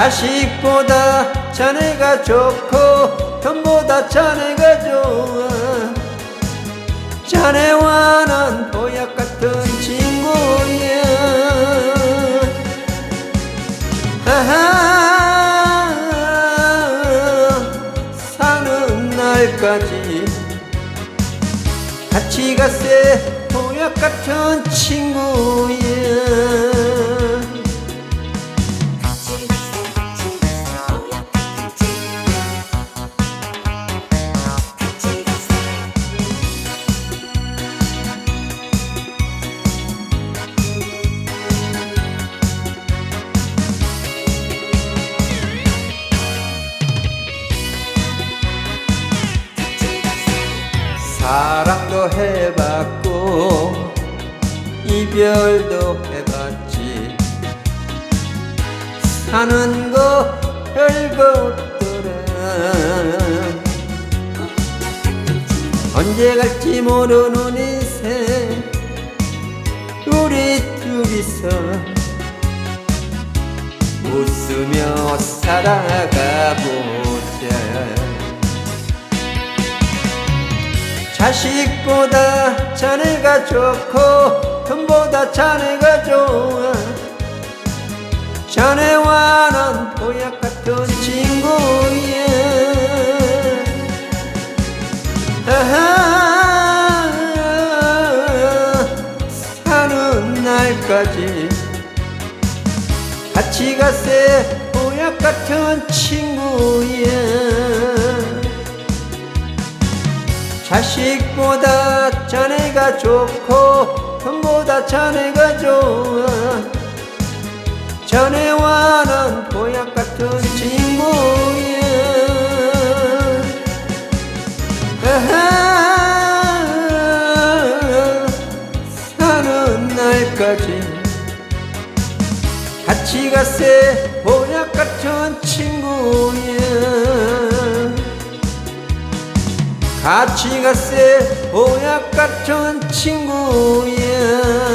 자식보다 자네가 좋고 돈보다 자네가 좋아. 자네와 난 보약 같은 친구야. 아하 사는 날까지 같이 가세 보약 같은 친구야 사랑도 해봤고 이별도 해봤지. 사는 거 없더라 언제 갈지 모르는 인생 우리 둘이서 웃으며 살아가 보 자식보다 자네가 좋고 돈보다 자네가 좋아. 자네와 난 보약 같은 친구야. 아하. 사는 날까지 같이 가세 보약 같은 친구야 자식보다 자네가 좋고 돈보다 자네가 좋아. 자네와 난 보약 같은 친구야. 아하 사는 날까지 같이 가세 보약 같은 친구야 같이 가세 보약 같은 친구야